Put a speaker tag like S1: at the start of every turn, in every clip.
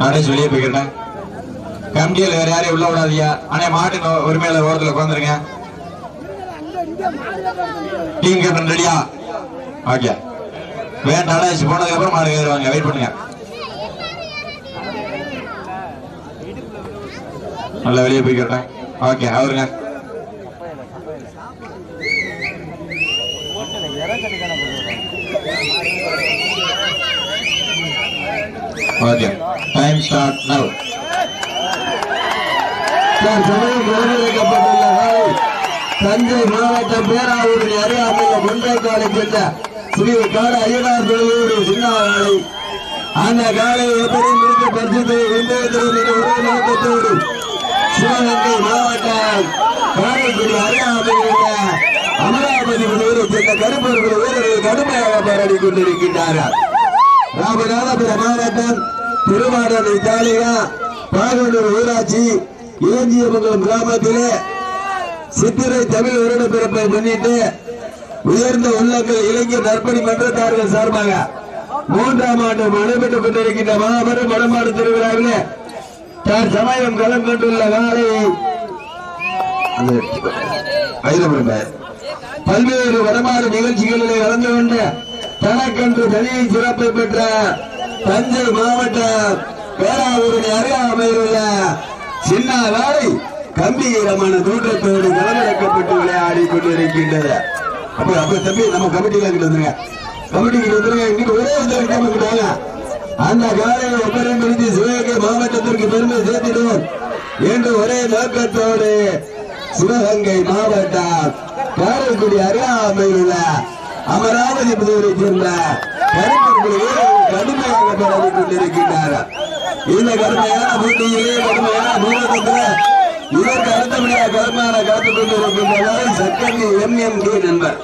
S1: நானே வெளியே போய்க்கிறேன். கமிட்டியில் வேற யாரையும் உள்ள விடாதீங்க. ஆனா மாட்டு உரிமையில ஓரத்துல உட்காந்துருங்க டீம் கேப்டன் ரெடியா ஓகே வேண்டாம் போனதுக்கு அப்புறம் மாடு ஏறுவாங்க. வெயிட் பண்ணுங்க. நல்லா வெளியே போய்க்கிறேன். ஓகே அவருங்க. Okay time start now
S2: sir சமயம் வரையறுக்கப்பட்டுள்ள தஞ்சை மாவட்ட பேராவூரில் அருகாமையில் முண்டைக்காலை சென்ற ஸ்ரீ காடு ஐயனார் தொழிலூர் சின்னாவை அந்த காலை எப்படி முடித்து பரிசுத்தை வெந்தயத்திற்கு ஒரே நோக்கத்தோடு சிவகங்கை மாவட்டம் காரைக்குடி அருகாமையில் அமராவதி முழுவதும் சேர்ந்த கருப்பர்கள் வீரர்கள் கடுமையாக போராடி கொண்டிருக்கின்றார்கள். ராமநாதபுரம் மாவட்டம் திருவாரூரை தாலிகா பாகனூர் ஊராட்சி இளஞ்சியமங்கலம் கிராமத்திலே சித்திரை தமிழ் வருட பிறப்பை முன்னிட்டு உயர்ந்த உள்ளங்கள் இளைஞர் நற்பணி மன்றத்தார்கள் சார்பாக மூன்றாம் ஆண்டு நடைபெற்றுக் கொண்டிருக்கின்ற மாபெரும் வடமாடு திருவிழாவிலே தார் சமயம் கலம் கொண்டுள்ள காலை பல்வேறு வடமாறு நிகழ்ச்சிகளிலே கலந்து கொண்ட தனக்கன்று தனியை சிறப்பை பெற்ற தஞ்சை மாவட்டம் பேராவூரின் அருகே அமைந்துள்ள சின்ன வேலை கம்பீரமான தோற்றத்தோடு களமிறக்கப்பட்டு விளையாடி கொண்டிருக்கின்றது. அப்ப அப்ப தம்பி நம்ம கமிட்டியில கிட்ட வந்துருங்க. கமிட்டிக்கு வந்துருங்க. இன்னைக்கு ஒரே வந்து கிட்டாங்க அந்த காலையில் ஒப்பரம் பிடித்து சிவகங்கை மாவட்டத்திற்கு பெருமை சேர்த்திடுவோம் என்று ஒரே நோக்கத்தோடு சிவகங்கை மாவட்டம் காரைக்குடி அருகாமையில் உள்ள அமராவதி புதூரை சேர்ந்த கருப்பர்கள் கடுமையாக போராடி கொண்டிருக்கின்றார்கள் இந்த கடுமையான போட்டியிலே கடுமையான போராட்டத்தில் இதற்கு அடுத்தபடியாக கடுமையான காத்துக் கொண்டிருக்கின்றனர் சட்டமி எம் எம் கே நண்பர்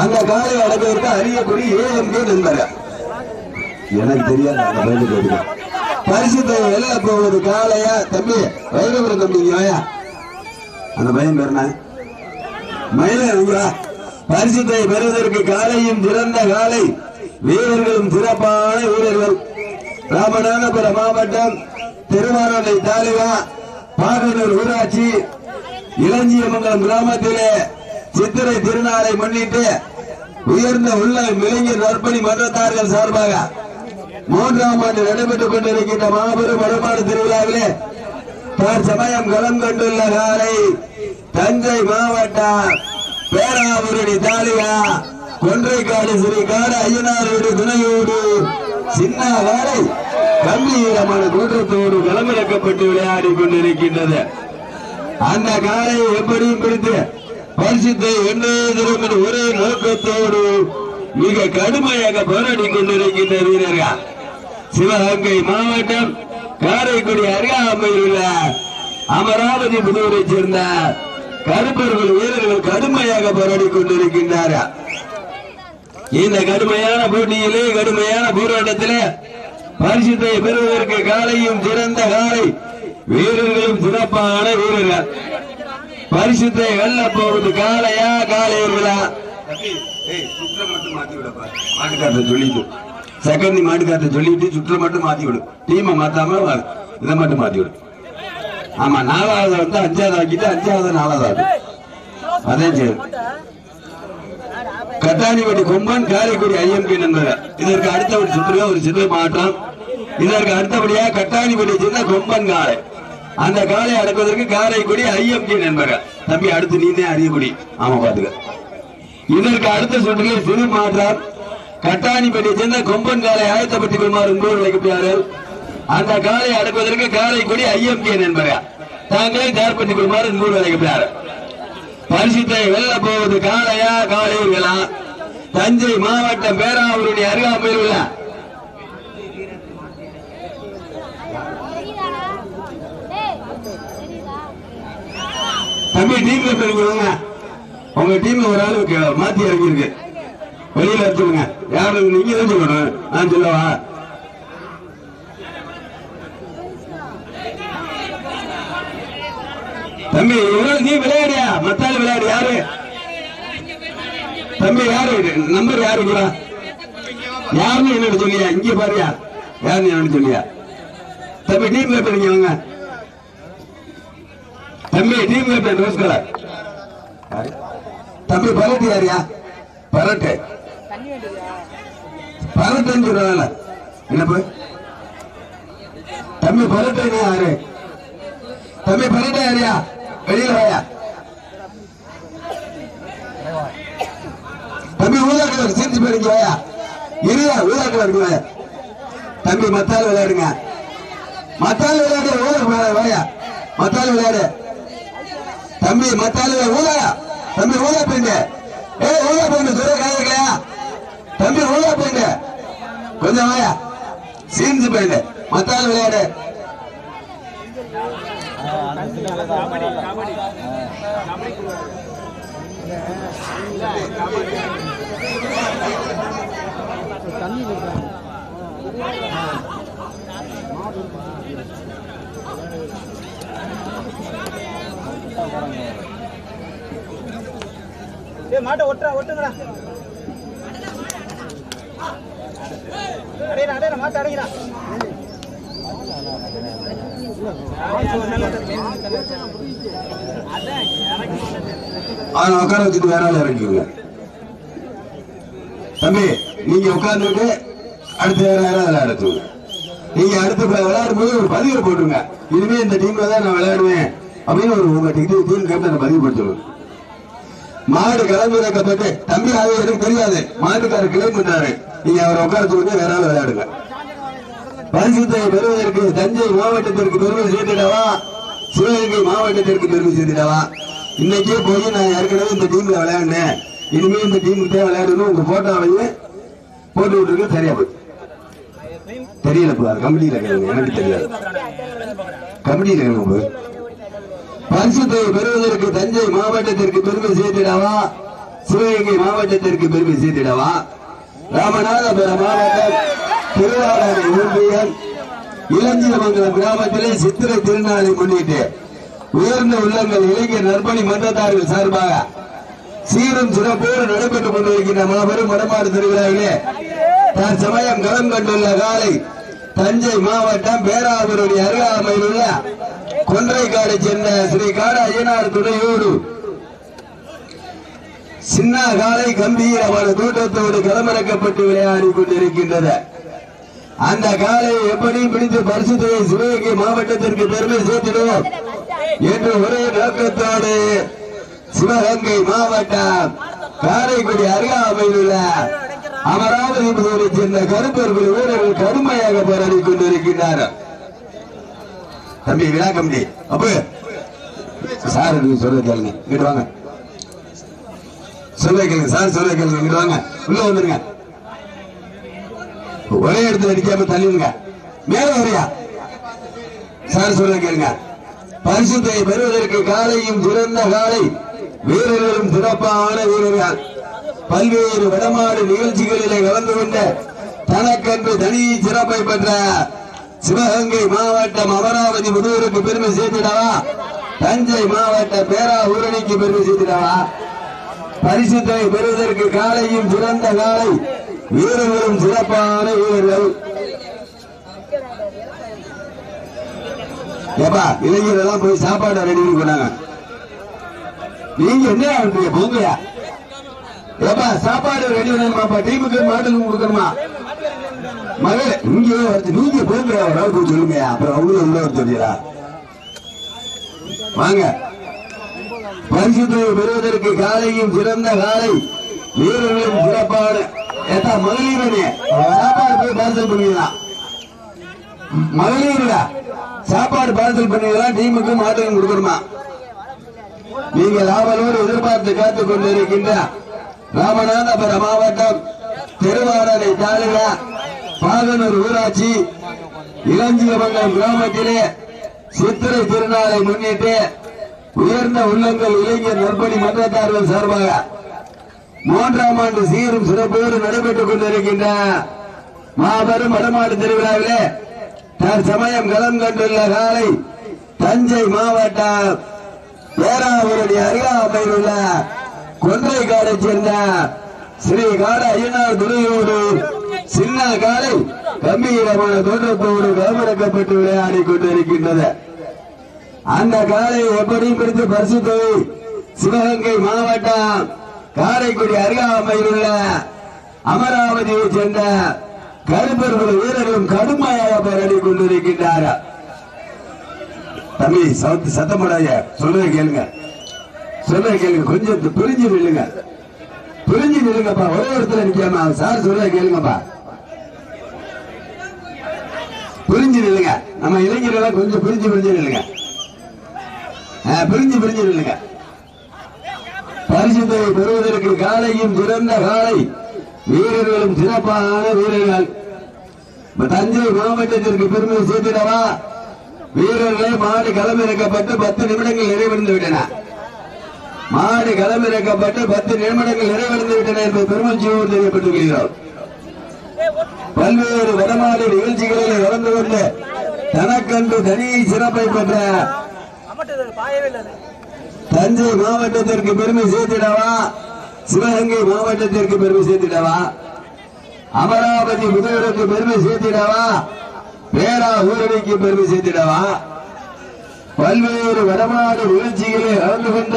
S2: அந்த காலை அடங்குவதற்கு அறியக்கூடிய எம் கே நண்பர். எனக்கு தெரியாது அந்த பையனுக்கு எடுக்க பரிசுத்தை வெளில போவது காலையா தம்பி வைரபுரம் தம்பி வாயா அந்த பையன் பேர் என்ன மயில பரிசுத்தை பெறுவதற்கு காலையும் திறந்த காலை வீரர்களும் சிறப்பான வீரர்கள். ராமநாதபுரம் மாவட்டம் திருவாரூரை தாலுகா பாகனூர் ஊராட்சி இளஞ்சியமங்கலம் கிராமத்திலே சித்திரை திருநாளை முன்னிட்டு உயர்ந்த உள்ள இளைஞர் நற்பணி மன்றத்தார்கள் சார்பாக மூன்றாம் ஆண்டு நடைபெற்றுக் கொண்டிருக்கின்ற மாபெரும் வடமாடு திருவிழாவிலே தற்சமயம் சமயம் களம் கொண்டுள்ள காலை தஞ்சை மாவட்டம் பேராவூரணி தாலுகா கொன்றைக்காடு ஸ்ரீ ஐயனாரோடு துணையோடு சின்ன வேலை கம்பீரமான கூட்டத்தோடு களமிறக்கப்பட்டு விளையாடி கொண்டிருக்கின்றது. அந்த காலை எப்படியும் பிடித்து பரிசுத்தை வென்றே தரும் ஒரே நோக்கத்தோடு மிக கடுமையாக போராடி கொண்டிருக்கின்ற வீரர்கள். சிவகங்கை மாவட்டம் காரைக்குடி அருகாமையில் உள்ள அமராவதி புதூரை சேர்ந்த கருப்பர்கள் வீரர்கள் கடுமையாக போராடி கொண்டிருக்கின்றார்கள். இந்த கடுமையான போட்டியிலே கடுமையான போராட்டத்திலே பரிசுத்தை பெறுவதற்கு காலையும் சிறந்த காலை. வீரர்களும் சிறப்பான வீரர்கள். பரிசுத்தை வெல்ல போவது காலையா காளையர்களா மாட்டுக்காரத்தை சொல்லிட்டு செகண்ட் மாட்டுக்காரத்தை சொல்லிட்டு சுற்ற மட்டும் மாத்தி விடும் டீமை மாத்தாம இதை மட்டும் மாத்தி விடும் ஆமா நாலாவது வந்து அஞ்சாவது ஆக்கிட்டு அஞ்சாவது நாலாவது ஆகும் அதே சரி கத்தானிவட்டி கொம்பன் காரைக்குடி ஐஎம்கே நண்பர்கள். இதற்கு அடுத்தபடி சுற்றுலா ஒரு சிறு மாற்றம். இதற்கு அடுத்தபடியா கட்டாணிப்பட்டி சின்ன கொம்பன் காலை அந்த காலை அடக்குவதற்கு காரைக்குடி ஐஎம்கே நண்பர்கள். தம்பி அடுத்து நீனே அறியக்குடி ஆமா பாத்துக்க இதற்கு அடுத்த சுற்றுலா சிறு மாற்றம். கட்டாணிப்பட்டி சேர்ந்த கொம்பன் காலை ஆயத்தப்பட்டுக் கொள்மாறு உங்களோடு வைக்கப்படுகிறார்கள் அந்த காலை அடக்குவதற்கு காரைக்குடி ஐஎம்கே நண்பர்கள். தாங்களே தார்பட்டி பண்ணிக் கொள்மாறு உங்களோடு பரிசுத்தை வெல்ல போவது காளையா காளையர்களா தஞ்சை மாவட்டம் பேராவூருடைய அருகாமையில் உள்ள. தம்பி டீம்ல பெருங்க உங்க டீம்ல ஒரு ஆளு மாத்தி இறங்கியிருக்கு வெளியில வச்சுருங்க யாரு நீங்க தான் சொல்லணும். நான் சொல்லவா? தம்பி இவ்வளவு நீ விளையாடியா? மத்தாள் விளையாடு யாரு? தம்பி யாரு? நம்பர் யாரு கூட யாருன்னு என்னன்னு சொல்லியா? இங்க பாருயா. யாருன்னு என்னன்னு சொல்லியா? தம்பி டீம் கேப்டன் இங்க வாங்க. தம்பி டீம் கேப்டன் ரோஸ் கலர் தம்பி பரட்டு யாரியா? பரட்டு. பரட்டுன்னு சொல்றாங்கல்ல என்ன போய் தம்பி பரட்டு யாரு? தம்பி பரட்டு யாரியா? வெளியில வாயா தம்பி ஊதா கலர் சேர்த்து போயிருங்க வாயா இருயா ஊதா கலர் வாயா தம்பி மத்தால் விளையாடுங்க. மத்தால் விளையாடு ஊதா வாயா. மத்தால் விளையாடு. தம்பி மத்தால் ஊதா. தம்பி ஊதா பெண்டு ஏ ஊதா பெண்டு சொல்ல காதலையா தம்பி ஊதா பெண்டு கொஞ்சம் வாயா. சீன்ஸ் பெண்டு மத்தால் விளையாடு.
S3: ஏ மாட்டை ஒட்டுறா ஒட்டுங்கடா அடையிடா அடையிடா மாட்டை அடைக்கிறா
S2: அவனை உட்கார வச்சுட்டு வேற ஆள் இறக்கிங்க தம்பி நீங்க உட்கார்ந்துட்டு அடுத்து வேற யாராவது விளையாடுங்க நீங்க அடுத்து விளையாடும் போது ஒரு பதிவு போட்டுருங்க. இனிமே இந்த டீம்ல தான் நான் விளையாடுவேன் அப்படின்னு ஒரு உங்க டிகிரி டீம் கேப்டன் பதிவு படுத்துருங்க மாடு கிளம்பிறக்கப்பட்டு தம்பி அது எனக்கு தெரியாது. மாட்டுக்காரர் கிளைம் நீங்க அவரை உட்கார சொல்லுங்க வேற ஆள் விளையாடுங்க. பரிசுத்தை பெறுவதற்கு தஞ்சை மாவட்டத்திற்கு பெருமை சேர்த்திடவா? சிவகங்கை மாவட்டத்திற்கு பெருமை சேர்த்திடவா? இன்னைக்கே போய் நான் ஏற்கனவே இந்த டீம்ல விளையாடினேன். இனிமே இந்த டீமுக்கு தான் விளையாடணும் உங்க போட்டோவையும் போட்டு விட்டுருக்கு சரியா போய் தெரியல பாரு கம்பெனியில கேளுங்க எனக்கு தெரியாது. கம்பெனியில கேளுங்க போய் பரிசுத்தை பெறுவதற்கு தஞ்சை மாவட்டத்திற்கு பெருமை சேர்த்திடவா? சிவகங்கை மாவட்டத்திற்கு பெருமை சேர்த்திடவா? ராமநாதபுரம் மாவட்டம் திருவாரூர் ஒன்றியம் இளஞ்சியமங்கலம் கிராமத்திலே சித்திரை திருநாளை முன்னிட்டு உயர்ந்த உள்ளங்கள் இளைஞர் நற்பணி மன்றத்தார்கள் சார்பாக சீரும் சிறப்போடு நடைபெற்றுக் கொண்டிருக்கின்ற மாபெரும் வடமாறு திருவிழாவிலே தற்சமயம் களம் கண்டுள்ள காலை தஞ்சை மாவட்டம் பேராவூருடைய அருகாமையில் உள்ள கொன்றைக்காடை சென்ற ஸ்ரீ காட ஐயனார் துணையோடு சின்ன காலை கம்பீரமான தூட்டத்தோடு களமிறக்கப்பட்டு விளையாடி கொண்டிருக்கின்றது. அந்த காலை எப்படி பிடித்து பரிசுத்தையை சிவகங்கை மாவட்டத்திற்கு பெருமை சேர்த்திடுவோம். என்று ஒரே நோக்கத்தோடு சிவகங்கை மாவட்டம் காரைக்குடி அருகாமையில் உள்ள அமராவதி முதலை சேர்ந்த கருப்பர்கள் வீரர்கள் கடுமையாக போராடி கொண்டிருக்கின்றார் தம்பி விழா கம்பி. அப்போ சார் நீங்க சொல்ல கேளுங்க. இங்கிட்டு வாங்க. சொல்ல கேளுங்க சார் சொல்ல கேளுங்க. இங்கிட்டு வாங்க. உள்ள வந்துருங்க. ஒரே இடத்துல அடிக்காம தள்ளிடுங்க. மேல வரையா? சார் சொல்ல கேளுங்க. பரிசுத்தை பெறுவதற்கு காலையும் சிறந்த காலை வீரர்களும் சிறப்பான வீரர்கள். பல்வேறு வடமாடு நிகழ்ச்சிகளிலே கலந்து கொண்ட தனக்கென்று தனி சிறப்பை பெற்ற சிவகங்கை மாவட்டம் அமராவதி முதுவருக்கு பெருமை சேர்த்திடவா? தஞ்சை மாவட்ட பேராவூரணிக்கு பெருமை சேர்த்திடவா? பரிசுத்தை பெறுவதற்கு காலையும் சிறந்த காலை வீரர்களும் சிறப்பான வீரர்கள். ஏப்பா இளைஞர் எல்லாம் போய் சாப்பாடு ரெடி பண்ணாங்க நீங்க என்ன பண்றீங்க போங்கயா ஏப்பா சாப்பாடு ரெடி பண்ணணுமாப்பா டீமுக்கு மாட்டுக்கு கொடுக்கணுமா? மகளே இங்கே வருது நீங்க போங்க ஒரு நாள் போய் சொல்லுங்க அப்புறம் அவங்களும் உள்ள வர சொல்லிடா வாங்க. பரிசு பெறுவதற்கு காலையும் சிறந்த காலை. வீரர்களும் சிறப்பான ஏத்தா மகளிரனே சாப்பாடு போய் பார்சல் பண்ணிடலாம். மகளிரா சாப்பாடு பார்சல் பண்ணிடலாம். டீமுக்கு மாட்டுக்கும் கொடுக்கணுமா? நீங்கள் ஆவலோடு எதிர்பார்த்து காத்துக் கொண்டிருக்கின்ற ராமநாதபுரம் மாவட்டம் திருவாரனை தாலுகா பாகனூர் ஊராட்சி இளஞ்சியமங்கலம் கிராமத்திலே சித்திரை திருநாளை முன்னிட்டு உயர்ந்த உள்ளங்கள் இளைஞர் நற்பணி மன்றத்தார்கள் சார்பாக மூன்றாம் ஆண்டு சீரும் சிறப்போடு நடைபெற்றுக் கொண்டிருக்கின்ற மாபெரும் வடமாடு திருவிழாவிலே தற்சமயம் களம் கண்டுள்ள காலை தஞ்சை மாவட்டம் பேராவூருடைய அருகாமையில் உள்ள கொன்றைக்காடை சேர்ந்த ஸ்ரீ காட ஐயனார் துணையோடு சின்ன காலை கம்பீரமான தோற்றத்தோடு களமிறக்கப்பட்டு விளையாடி கொண்டிருக்கின்றது. அந்த காலை எப்படியும் பிடித்து பரிசு தொகை சிவகங்கை மாவட்டம் காரைக்குடி அருகாமையில் உள்ள அமராவதியை சேர்ந்த கருப்பர்கள் வீரர்களும் கடுமையாக போராடி கொண்டிருக்கின்றார்கள் தம்பி சவுத்து சத்தப்படாத சொல்றதை கேளுங்க. சொல்றதை கேளுங்க கொஞ்சம் புரிஞ்சு நில்லுங்க. புரிஞ்சு நில்லுங்கப்பா ஒரே இடத்துல நிக்காம சார் சொல்றதை கேளுங்கப்பா. புரிஞ்சு நில்லுங்க. நம்ம இளைஞர்கள் கொஞ்சம் புரிஞ்சு புரிஞ்சு நில்லுங்க. புரிஞ்சு புரிஞ்சு நில்லுங்க. பரிசுத்தை பெறுவதற்கு காலையும் சிறந்த காலை. வீரர்களும் சிறப்பான வீரர்கள். தஞ்சை மாவட்டத்திற்கு பெருமை சேர்த்திடவா? வீரர்களை மாடு களமிறக்கப்பட்டு பத்து நிமிடங்கள் நிறைவடைந்து விட்டன. மாடு களமிறக்கப்பட்டு பத்து நிமிடங்கள் நிறைவடைந்து விட்டன என்பது பெருமச்சியோடு தெரியப்பட்டு வருகிறோம் பல்வேறு வடமாடு நிகழ்ச்சிகளில் கலந்து கொண்டு தனக்கன்று தனி சிறப்பை பெற்ற தஞ்சை மாவட்டத்திற்கு பெருமை சேர்த்திடவா? சிவகங்கை மாவட்டத்திற்கு பெருமை சேர்த்திடவா? அமராவதி முதல்வருக்கு பெருமை சேர்த்திடவா? பேரா ஊரணிக்கு பெருமை சேர்த்திடவா? பல்வேறு வடமாடு வீழ்ச்சிகளை கலந்து கொண்ட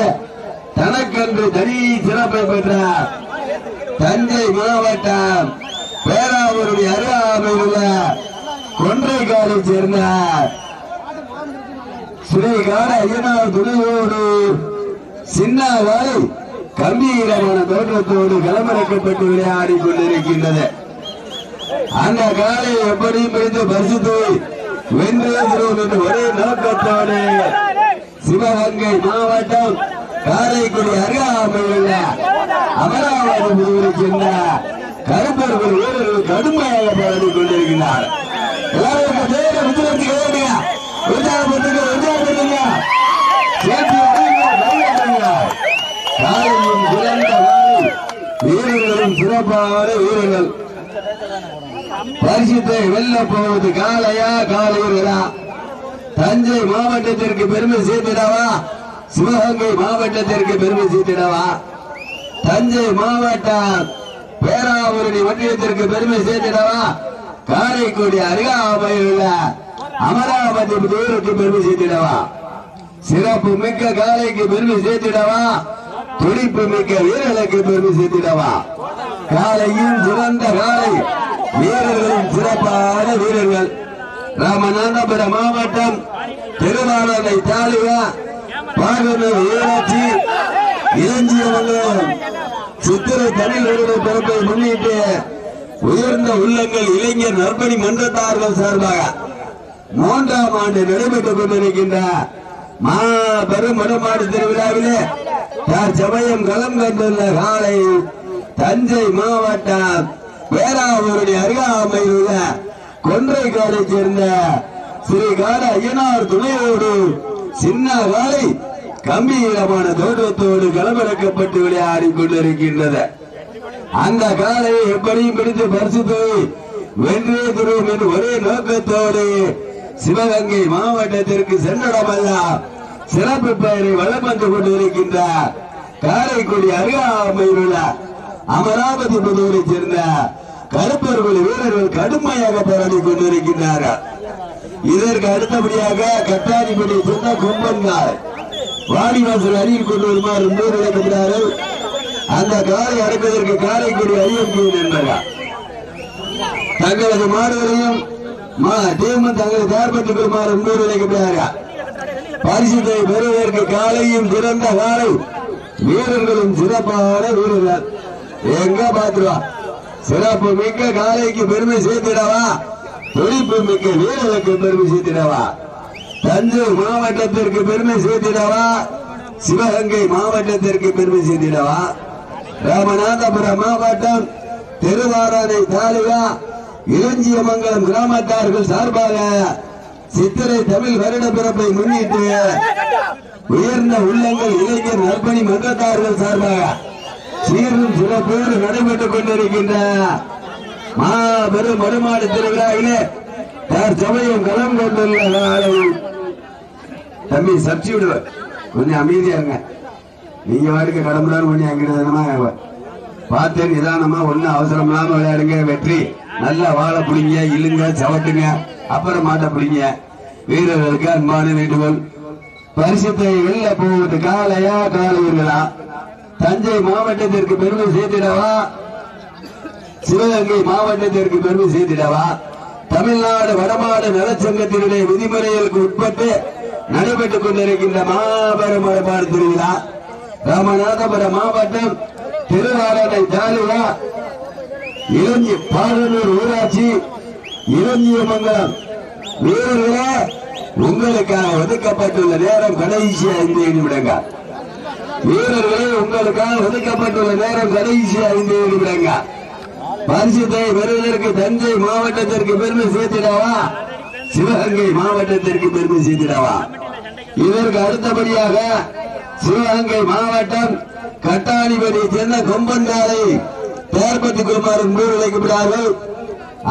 S2: தனக்கன்று தனி சிறப்பை பெற்றார் தஞ்சை மாவட்டம் பேராவூருடைய அருகாமையில் உள்ள கொன்றைக்காலை சேர்ந்தார் ஸ்ரீகார ஐயனார் துணையோடு சின்னாவாய் கம்பீரமான தோற்றத்தோடு களமிறக்கப்பட்டு விளையாடி கொண்டிருக்கின்றது அந்த காலை எப்படியும் பிடித்து பரிசுத்து வென்றோம் என்று ஒரே நோக்கத்தோடு சிவகங்கை மாவட்டம் காரைக்குடி அருகாமையில் உள்ள அமராவதி முதுகுரை கருப்பர்கள் வீரர்கள் கடுமையாக போராடி கொண்டிருக்கிறார் எல்லாரும் பேரை வீரர்களும் சிறப்பான வீரர்கள் பரிசுத்தை வெல்ல போவது காளையா காலையர்களா தஞ்சை மாவட்டத்திற்கு பெருமை சேர்த்திடவா? சிவகங்கை மாவட்டத்திற்கு பெருமை சேர்த்திடவா? தஞ்சை மாவட்டம் பேராவூரணி ஒன்றியத்திற்கு பெருமை சேர்த்திடவா? காரைக்குடி அருகாமையில் உள்ள அமராவதி தூரத்துக்கு பெருமை சேர்த்திடவா? சிறப்பு மிக்க காலைக்கு பெருமை சேர்த்திடவா? துடிப்பு மிக்க வீரர்களுக்கு பெருமை சேர்த்திடவா? காலையும் சிறந்த காலை வீரர்களும் சிறப்பான வீரர்கள். ராமநாதபுரம் மாவட்டம் திருவாரூரை தாலுகா பாகனூர் ஊராட்சி இளஞ்சியமங்கலம் சித்திரை தமிழ் விருது பிறப்பை முன்னிட்டு உயர்ந்த உள்ளங்கள் இளைஞர் நற்பணி மன்றத்தார்கள் சார்பாக மூன்றாம் ஆண்டு நடைபெற்றுக் கொண்டிருக்கின்ற மாபெரும் மடமாடு திருவிழாவிலே சமயம் களம் கண்டுள்ள காலை தஞ்சை மாவட்டம் பேராவூருடைய அருகாமையில் உள்ள கொன்றைக்காலை சேர்ந்த ஸ்ரீ கால ஐயனார் துணையோடு சின்ன காலை கம்பீரமான தோட்டத்தோடு களமிறக்கப்பட்டு விளையாடி கொண்டிருக்கின்றது. அந்த காலையை எப்படியும் பிடித்து பரிசுத்து வென்றே துருவம் என்று ஒரே நோக்கத்தோடு சிவகங்கை மாவட்டத்திற்கு சென்றடமல்ல. சிறப்பு பெயரை வளம் வந்து கொண்டிருக்கின்ற காரைக்குடி அருகாமையில் உள்ள அமராவதி புதூரை சேர்ந்த கருப்பர்கள் வீரர்கள் கடுமையாக போராடி கொண்டிருக்கின்றார்கள். இதற்கு அடுத்தபடியாக கட்டாரிப்படி சொன்ன கும்பன் வாடிவாசல் அருகில் கொண்டு வருமாறு மூன்று அந்த காரை அடைப்பதற்கு காரைக்குடி அறிவிப்பு என்பார்கள். தங்களது மாடுகளையும் டீமும் தங்களை தயார்படுத்திக் கொள்ளுமாறு மூன்று இழைக்கிறார்கள் பரிசுத்தை பெறுவதற்கு காலையும் சிறந்த காலை வீரர்களும் சிறப்பான வீரர்கள். எங்க பாத்துருவா சிறப்பு மிக்க காலைக்கு பெருமை சேர்த்திடவா? துடிப்பு மிக்க வீரர்களுக்கு பெருமை சேர்த்திடவா? தஞ்சை மாவட்டத்திற்கு பெருமை சேர்த்திடவா? சிவகங்கை மாவட்டத்திற்கு பெருமை சேர்த்திடவா? ராமநாதபுரம் மாவட்டம் திருவாரணை தாலுகா இளஞ்சியமங்கலம் கிராமத்தார்கள் சார்பாக சித்திரை தமிழ் வருட பிறப்பை முன்னிட்டு உயர்ந்த உள்ளங்கள் இளைஞர் நற்பணி மன்றத்தார்கள் சார்பாக சீரும் சிறப்போடு நடைபெற்றுக் கொண்டிருக்கின்ற மாபெரும் மறுமாடு திருவிழாவிலே சமயம் களம் கொண்டுள்ள நாளை தம்பி சர்ச்சி விடுவார் கொஞ்சம் அமைதியா இருங்க. நீங்க வாடுக்க கடம்புறாரு கொஞ்சம் அங்கிட்டு பார்த்து நிதானமா ஒன்னும் அவசரம் இல்லாம விளையாடுங்க வெற்றி. நல்லா வாழை புளிங்க இழுங்க சவட்டுங்க அப்புறம் மாட்ட புளிங்க வீரர்களுக்கு அன்பான வேண்டுகோள். பரிசுத்தை வெளில போவது காலையா காலையர்களா தஞ்சை மாவட்டத்திற்கு பெருமை சேர்த்திடவா? சிவகங்கை மாவட்டத்திற்கு பெருமை சேர்த்திடவா? தமிழ்நாடு வடமாடு நலச்சங்கத்தினுடைய விதிமுறைகளுக்கு உட்பட்டு நடைபெற்றுக் கொண்டிருக்கின்ற மாபெரும் வடமாடு திருவிழா. ராமநாதபுரம் மாவட்டம் திருவாரணை தாலுகா இளஞ்சி பாகனூர் ஊராட்சி இளஞ்சியமங்கலம் வீரர்களே உங்களுக்காக ஒதுக்கப்பட்டுள்ள நேரம் கடைசியா ஐந்து நிமிடங்கள் வீரர்களே உங்களுக்காக ஒதுக்கப்பட்டுள்ள நேரம் கடைசியா ஐந்து நிமிடங்கள் பரிசுத்தை பெறுவதற்கு தஞ்சை மாவட்டத்திற்கு பெருமை சேர்த்திடவா? சிவகங்கை மாவட்டத்திற்கு பெருமை சேர்த்திடவா? இதற்கு அடுத்தபடியாக சிவகங்கை மாவட்டம் கட்டாணிபடி சென்ன கொம்பன்காலை தேர்பத்தி குமார் மீது வைக்கப்படுகிறார்கள்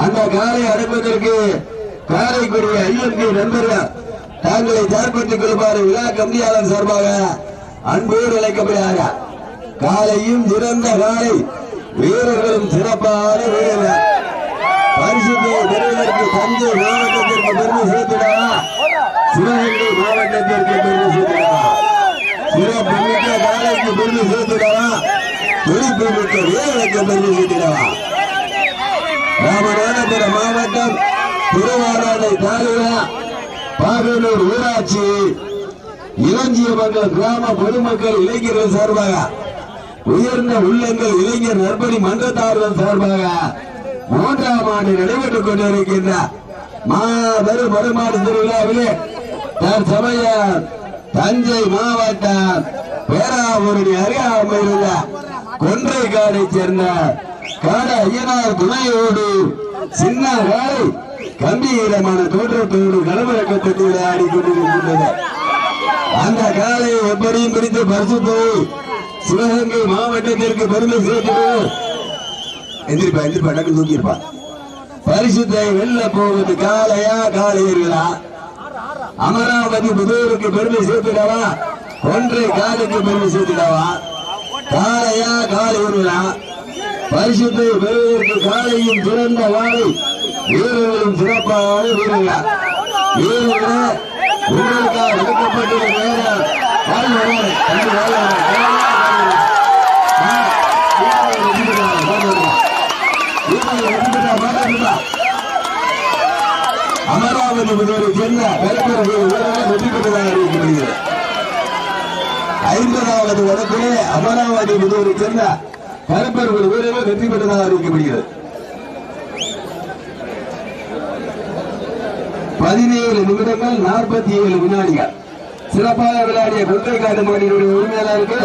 S2: அந்த காரை அடைப்பதற்கு காரைக்குடி ஐஎம்கே நண்பர்கள் தாங்களை தயார்படுத்திக் கொள்ளுமாறு விழா கமிட்டியாளர் சார்பாக அன்போடு அழைக்கப்படுகிறார்கள் காலையும் சிறந்த காலை வீரர்களும் சிறப்பான வீரர்கள். பரிசுத்தை பெறுவதற்கு தஞ்சை மாவட்டத்திற்கு பெருமை சேர்த்துடா. சிவகங்கை மாவட்டத்திற்கு பெருமை சேர்த்துடா. சிறப்பு காலைக்கு பெருமை சேர்த்துடா. துடிப்பு மிக்க வீரர்களுக்கு பெருமை சேர்த்திடவா ராமநாதபுரம் மாவட்டம் திருவாரானை தாலுகா பாகலூர் ஊராட்சி இளஞ்சிய மக்கள் கிராம பொதுமக்கள் இளைஞர்கள் சார்பாக உயர்ந்த உள்ளங்கள் இளைஞர் நற்பணி மன்றத்தார்கள் சார்பாக மூன்றாம் ஆண்டு நடைபெற்றுக் கொண்டிருக்கின்ற மாபெரும் வருமான திருவிழாவிலே தற்சமய தஞ்சை மாவட்டம் பேராவூரணி அருகாமையில் உள்ள காலை சேர்ந்த காட ஐயனார் துணையோடு சின்ன காலை கம்பீரமான தோற்றத்தோடு களமிறக்கத்தில் விளையாடி கொண்டிருக்கின்றது அந்த காலையை எப்படியும் பிடித்து பரிசுத்து சிவகங்கை மாவட்டத்திற்கு பெருமை சேர்த்து எந்திரிப்பா எந்திரிப்பா டக்கு தூக்கியிருப்பா. பரிசுத்தை வெல்ல போவது காலையா காளையர்களா? அமராவதி புதூருக்கு பெருமை சேர்த்துடவா? ஒன்றை காலுக்கு பெருமை சேர்த்துடவா? காளையா காளையர்களா பரிசுத்தை பெறுவதற்கு காலையும் சிறந்த வாழை வீரர்களும் சிறப்பாக வீரர்களா. வீரர்கள உங்களுக்காக ஒதுக்கப்பட்டுள்ள நேரம் அமராவதி முதல்வரை சேர்ந்த வெற்றி பெற்றதாக அறிவிக்கப்படுகிறது. ஐம்பதாவது வடக்கிலே அமராவதி முதல்வரை சேர்ந்த கருப்பர்கள் வீரர்கள் வெற்றி பெற்றதாக அறிவிக்கப்படுகிறது. பதினேழு நிமிடங்கள் நாற்பத்தி ஏழு வினாடிகள். சிறப்பாக விளையாடிய கொள்கை காட்டு மாநில உரிமையாளருக்கு